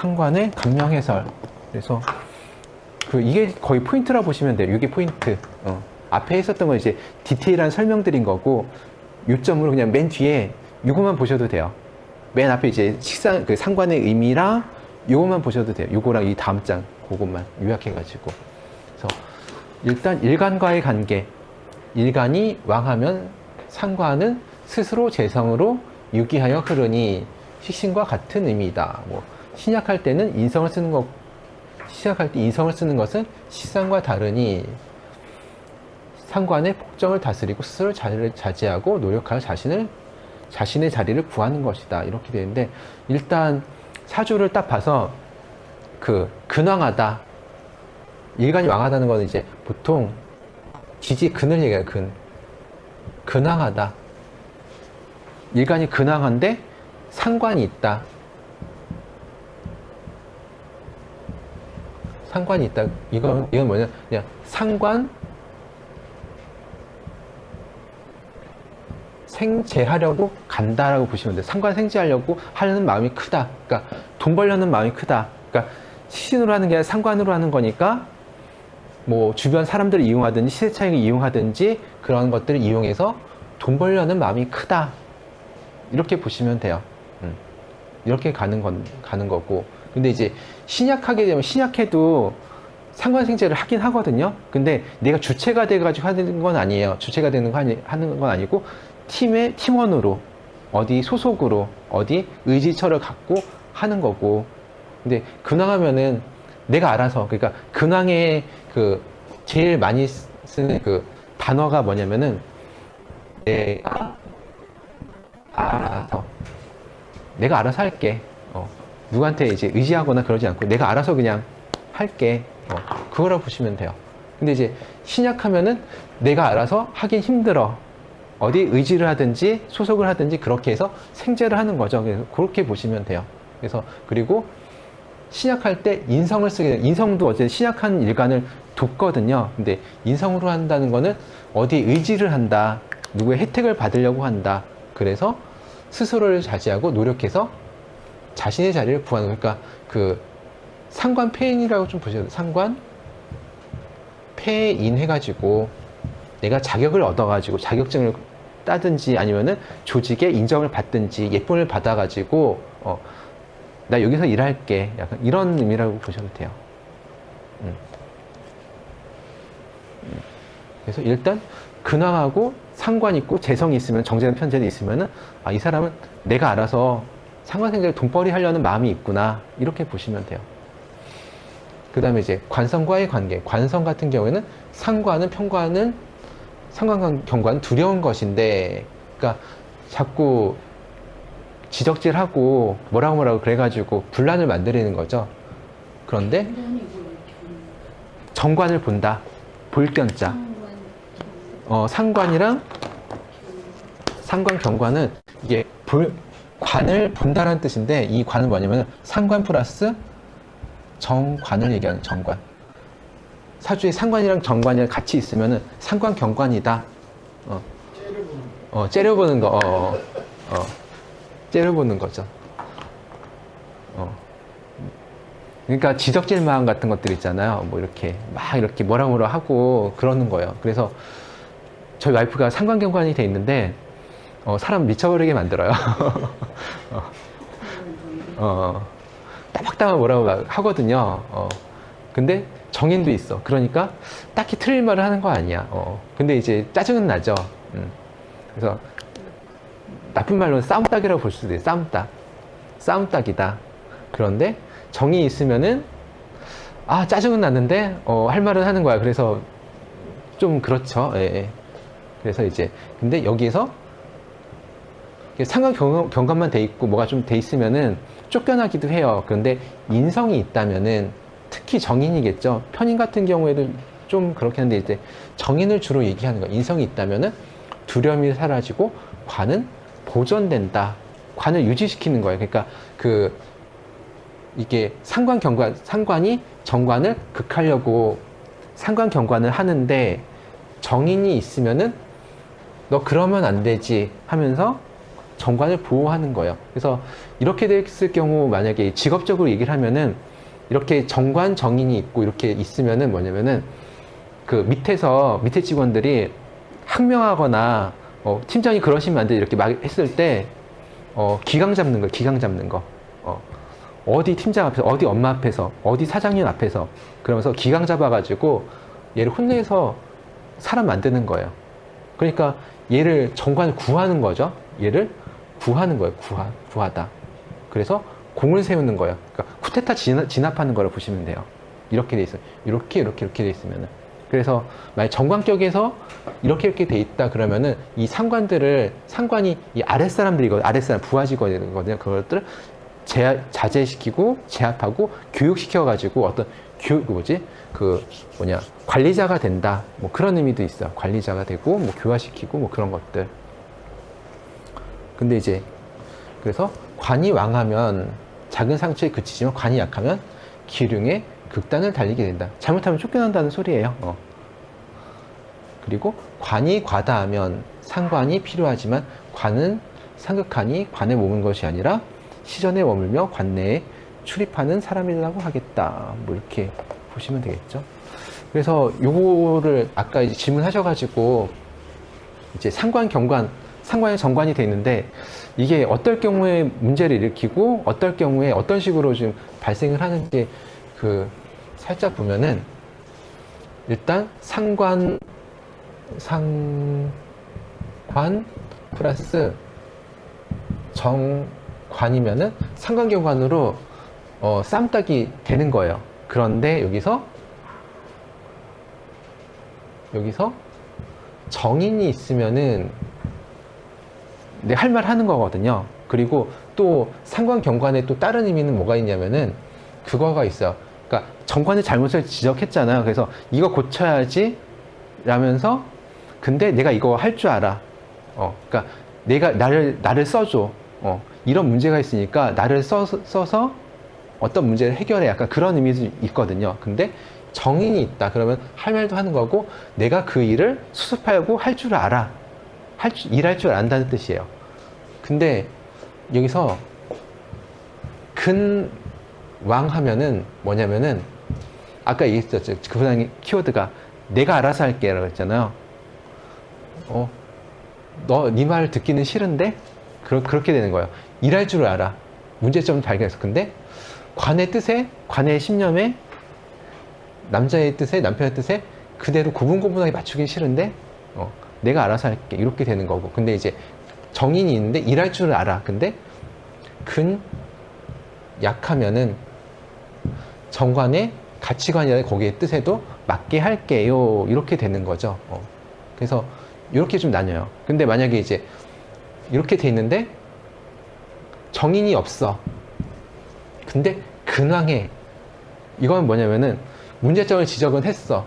상관의 감명 해설. 그래서 그 이게 거의 포인트라 보시면 돼요. 이게 포인트. 어. 앞에 했었던 건 이제 디테일한 설명드린 거고 요점으로 그냥 맨 뒤에 요거만 보셔도 돼요. 맨 앞에 이제 식상 그 상관의 의미랑 요거만 보셔도 돼요. 요거랑 이 다음 장 그것만 요약해 가지고. 그래서 일단 일간과의 관계. 일간이 왕하면 상관은 스스로 재성으로 유기하여 흐르니 식신과 같은 의미이다. 뭐 신약할 때는 인성을 쓰는 것 시작할 때 인성을 쓰는 것은 시상과 다르니 상관의 폭정을 다스리고 스스로 자리를 자제하고 노력하여 자신을 자신의 자리를 구하는 것이다. 이렇게 되는데 일단 사주를 딱 봐서 그 근왕하다. 일간이 왕하다는 거는 이제 보통 지지 근을 얘기해요 근. 근왕하다. 일간이 근왕한데 상관이 있다 상관이 있다. 이건 이건 뭐냐? 그냥 상관 생재하려고 간다라고 보시면 돼요. 상관 생재하려고 하려는 마음이 크다. 그러니까 돈 벌려는 마음이 크다. 그러니까 시신으로 하는 게 아니라 상관으로 하는 거니까 뭐 주변 사람들을 이용하든지 시세 차익을 이용하든지 그런 것들을 이용해서 돈 벌려는 마음이 크다. 이렇게 보시면 돼요. 음. 이렇게 가는 건 가는 거고. 근데 이제 신약하게 되면 신약해도 상관생제를 하긴 하거든요. 근데 내가 주체가 돼가지고 하는 건 아니에요. 주체가 되는 거 아니, 하는 건 아니고 팀의 팀원으로 어디 소속으로 어디 의지처를 갖고 하는 거고. 근데 근황하면은 내가 알아서 그러니까 근황에 그 제일 많이 쓰는 그 단어가 뭐냐면은 내가 알아서 내가 알아서 할게. 어. 누구한테 이제 의지하거나 그러지 않고 내가 알아서 그냥 할게. 어, 그거라고 보시면 돼요. 근데 이제 신약하면은 내가 알아서 하긴 힘들어. 어디 의지를 하든지 소속을 하든지 그렇게 해서 생제를 하는 거죠. 그래서 그렇게 보시면 돼요. 그래서 그리고 신약할 때 인성을 쓰게 돼요. 인성도 어제 신약한 일간을 돕거든요. 근데 인성으로 한다는 거는 어디 의지를 한다. 누구의 혜택을 받으려고 한다. 그래서 스스로를 자제하고 노력해서 자신의 자리를 구하는 그러니까 그 상관 폐인이라고 좀 돼요. 상관 폐인 해가지고 내가 자격을 얻어가지고 자격증을 따든지 아니면은 조직의 인정을 받든지 예쁨을 받아가지고 어, 나 여기서 일할게 약간 이런 의미라고 보셔도 돼요. 음. 음. 그래서 일단 근황하고 상관 있고 재성이 있으면 정제된 편제도 있으면은 아 이 사람은 내가 알아서 상관생제를 돈벌이 하려는 마음이 있구나 이렇게 보시면 돼요. 그 다음에 이제 관성과의 관계. 관성 같은 경우에는 상관은 평관은 상관 경관 두려운 것인데, 그러니까 자꾸 지적질하고 뭐라고 뭐라고 그래가지고 분란을 만들리는 거죠. 그런데 정관을 본다. 볼견자. 어, 상관이랑 상관 경관은 이게 볼 관을 본다라는 뜻인데 이 관은 뭐냐면 상관 플러스 정관을 얘기하는 정관. 사주에 상관이랑 정관이랑 같이 있으면은 상관 경관이다. 어, 어 째려보는 거. 어, 어, 어. 째려보는 거죠. 어. 그러니까 지적질 마음 같은 것들 있잖아요. 뭐 이렇게 막 이렇게 뭐라 뭐라 하고 그러는 거예요. 그래서 저희 와이프가 상관경관이 돼 있는데 어, 사람 미쳐버리게 만들어요. 어, 어, 따박따박 뭐라고 막 하거든요. 어, 근데 정인도 있어. 그러니까 딱히 틀린 말을 하는 거 아니야. 어, 근데 이제 짜증은 나죠. 음. 그래서 나쁜 말로는 싸움닭이라고 볼 수도 있어요. 싸움닭. 싸움닭이다. 그런데 정이 있으면은 아 짜증은 났는데 어, 할 말은 하는 거야. 그래서 좀 그렇죠. 예, 예. 그래서 이제 근데 여기에서 상관 경, 경감만 돼 있고 뭐가 좀 돼 있으면은 쫓겨나기도 해요. 그런데 인성이 있다면은 특히 정인이겠죠. 편인 같은 경우에도 좀 그렇게 하는데 이제 정인을 주로 얘기하는 거예요. 인성이 있다면은 두려움이 사라지고 관은 보존된다. 관을 유지시키는 거예요. 그러니까 그 이게 상관 경관 상관이 정관을 극하려고 상관 경관을 하는데 정인이 있으면은 너 그러면 안 되지 하면서 정관을 보호하는 거예요. 그래서 이렇게 됐을 경우 만약에 직업적으로 얘기를 하면은 이렇게 정관 정인이 있고 이렇게 있으면은 뭐냐면은 그 밑에서 밑에 직원들이 항명하거나 어, 팀장이 그러시면 안 돼 이렇게 막 했을 때 어, 기강 잡는 거, 기강 잡는 거. 어, 어디 팀장 앞에서, 어디 엄마 앞에서, 어디 사장님 앞에서 그러면서 기강 잡아가지고 얘를 혼내서 사람 만드는 거예요. 그러니까 얘를 정관을 구하는 거죠. 얘를 구하는 거예요. 구하, 구하다. 그래서 공을 세우는 거예요. 그러니까 쿠데타 진압, 진압 하는 거를 보시면 돼요. 이렇게 돼 있어요. 이렇게 이렇게 이렇게 돼 있으면은. 그래서 만약 정관격에서 이렇게 이렇게 돼 있다 그러면은 이 상관들을 상관이 이 아랫 사람들이거든요. 아랫 사람 부하직원이거든요. 그것들을 제, 자제시키고 제압하고 교육시켜 가지고 어떤 교육 그 뭐지 그 뭐냐 관리자가 된다 뭐 그런 의미도 있어요. 관리자가 되고 뭐 교화시키고 뭐 그런 것들. 근데 이제 그래서 관이 왕하면 작은 상처에 그치지만 관이 약하면 기륭에 극단을 달리게 된다. 잘못하면 쫓겨난다는 소리예요. 어. 그리고 관이 과다하면 상관이 필요하지만 관은 상극하니 관에 머무는 것이 아니라 시전에 머물며 관 내에 출입하는 사람이라고 하겠다. 뭐 이렇게 보시면 되겠죠. 그래서 요거를 아까 이제 질문하셔가지고 이제 상관 경관 상관이 정관이 돼 있는데 이게 어떨 경우에 문제를 일으키고 어떨 경우에 어떤 식으로 좀 발생을 하는지 그 살짝 보면은 일단 상관 상관 플러스 정관이면은 상관경관으로 어, 쌈딱이 되는 거예요. 그런데 여기서 여기서 정인이 있으면은 내 할 말 하는 거거든요. 그리고 또 상관 경관에 또 다른 의미는 뭐가 있냐면은 그거가 있어요. 그러니까 정관의 잘못을 지적했잖아요. 그래서 이거 고쳐야지 라면서 근데 내가 이거 할 줄 알아. 어, 그러니까 내가 나를 나를 써줘. 어, 이런 문제가 있으니까 나를 써, 써서 어떤 문제를 해결해. 약간 그런 의미도 있거든요. 근데 정인이 있다. 그러면 할 말도 하는 거고 내가 그 일을 수습하고 할 줄 알아. 할 줄, 일할 줄 안다는 뜻이에요. 근데 여기서 근왕 하면은 뭐냐면은 아까 얘기했었죠. 그 부장님 키워드가 내가 알아서 할게 라고 했잖아요. 어, 너 네 말 듣기는 싫은데 그러, 그렇게 되는 거예요. 일할 줄 알아. 문제점을 발견해서 근데 관의 뜻에 관의 신념에 남자의 뜻에 남편의 뜻에 그대로 고분고분하게 맞추기 싫은데 어, 내가 알아서 할게. 이렇게 되는 거고. 근데 이제 정인이 있는데 일할 줄 알아. 근데 근 약하면은 정관의 가치관이나 거기에 뜻에도 맞게 할게요. 이렇게 되는 거죠. 어. 그래서 이렇게 좀 나뉘어요. 근데 만약에 이제 이렇게 돼 있는데 정인이 없어. 근데 근황에 이건 뭐냐면은 문제점을 지적은 했어.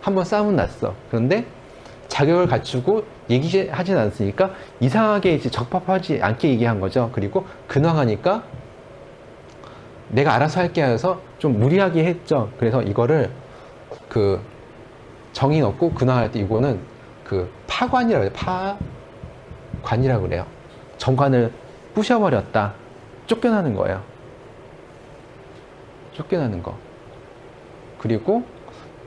한번 싸움은 났어. 그런데 자격을 갖추고 얘기하진 않았으니까 이상하게 이제 적합하지 않게 얘기한 거죠. 그리고 근황하니까 내가 알아서 할게 해서 좀 무리하게 했죠. 그래서 이거를 그 정인 없고 근황할 때 이거는 그 파관이라고 해요. 파관이라고 그래요. 정관을 부셔버렸다. 쫓겨나는 거예요. 쫓겨나는 거. 그리고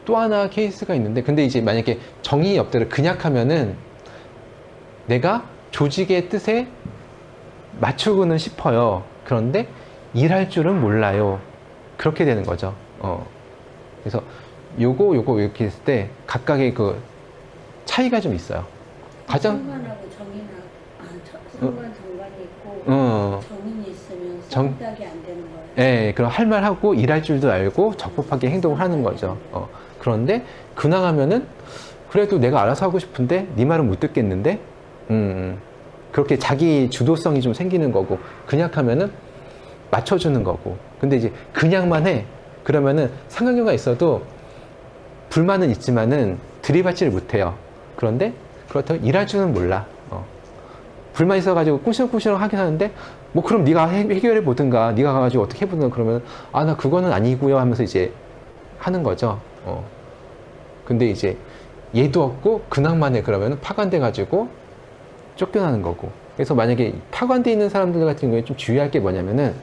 또 하나 케이스가 있는데, 근데 이제 만약에 정의이 없더라 근약하면은 내가 조직의 뜻에 맞추고는 싶어요. 그런데 일할 줄은 몰라요. 그렇게 되는 거죠. 어. 그래서 요거, 요거 이렇게 했을 때 각각의 그 차이가 좀 있어요. 가장, 상관하고 정인하고 아, 저- 상관 정관이 있고 어, 정인이 있으면 정- 성딱이 안 예, 그럼 할 말 하고 일할 줄도 알고 적법하게 행동을 하는 거죠. 어, 그런데 근황하면은 그래도 내가 알아서 하고 싶은데 네 말은 못 듣겠는데, 음, 그렇게 자기 주도성이 좀 생기는 거고 근약하면은 맞춰주는 거고. 근데 이제 그냥만 해. 그러면은 상관계가 있어도 불만은 있지만은 들이받지를 못해요. 그런데 그렇다고 일할 줄은 몰라. 어. 불만 있어가지고 꾸시렁꾸시렁 하긴 하는데 뭐 그럼 네가 해- 해결해 보든가 네가 가가지고 어떻게 해보든가 그러면 아 나 그거는 아니고요 하면서 이제 하는 거죠. 어. 근데 이제 얘도 없고 근황만 해 그러면 파간돼 가지고 쫓겨나는 거고 그래서 만약에 타관돼 있는 사람들 같은 경우에 좀 주의할 게 뭐냐면은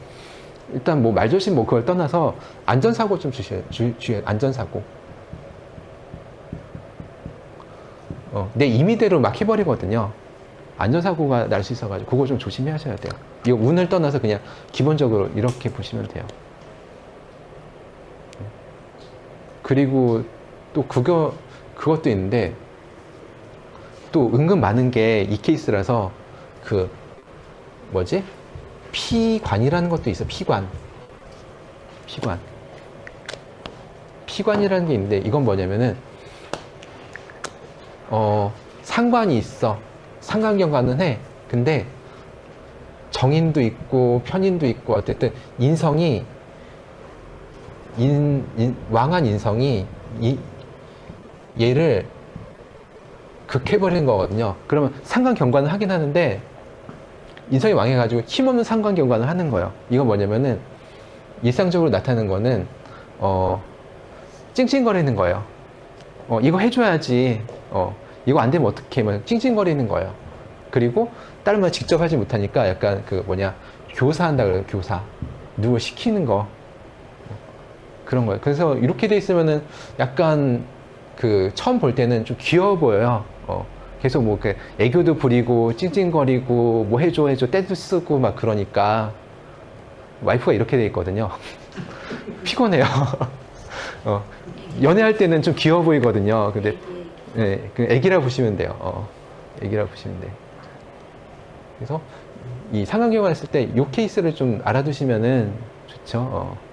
일단 뭐 말조심 뭐 그걸 떠나서 안전사고 좀 주셔야 주, 주의 안전사고. 어, 내 임의대로 막 해버리거든요. 안전사고가 날 수 있어가지고 그거 좀 조심하셔야 돼요. 이거 운을 떠나서 그냥 기본적으로 이렇게 보시면 돼요. 그리고 또 그거 그것도 있는데 또 은근 많은 게 이 케이스라서 그 뭐지? 피관이라는 것도 있어 피관. 피관. 피관이라는 게 있는데 이건 뭐냐면은 어 상관이 있어 상관경관은 해 근데 정인도 있고 편인도 있고 어쨌든 인성이 인, 인- 왕한 인성이 이, 얘를 극해버리는 거거든요. 그러면 상관경관을 하긴 하는데 인성이 왕해가지고 힘없는 상관경관을 하는 거예요. 이건 뭐냐면은 일상적으로 나타나는 거는 어, 찡찡거리는 거예요. 어, 이거 해줘야지. 어, 이거 안 되면 어떡해. 막 찡찡거리는 거예요. 그리고 다른 말 직접 하지 못하니까 약간 그 뭐냐 교사한다 그래요. 교사. 누구 시키는 거. 그런 거예요. 그래서 이렇게 돼 있으면은 약간 그 처음 볼 때는 좀 귀여워 보여요. 어, 계속 뭐 이렇게 애교도 부리고 찡찡거리고 뭐 해줘 해줘 떼도 쓰고 막 그러니까 와이프가 이렇게 돼 있거든요. 피곤해요. 어, 연애할 때는 좀 귀여워 보이거든요. 근데 예, 그 애기라 보시면 돼요. 어, 애기라 보시면 돼. 그래서 이 상관경관 했을 때 이 케이스를 좀 알아두시면은 좋죠. 어.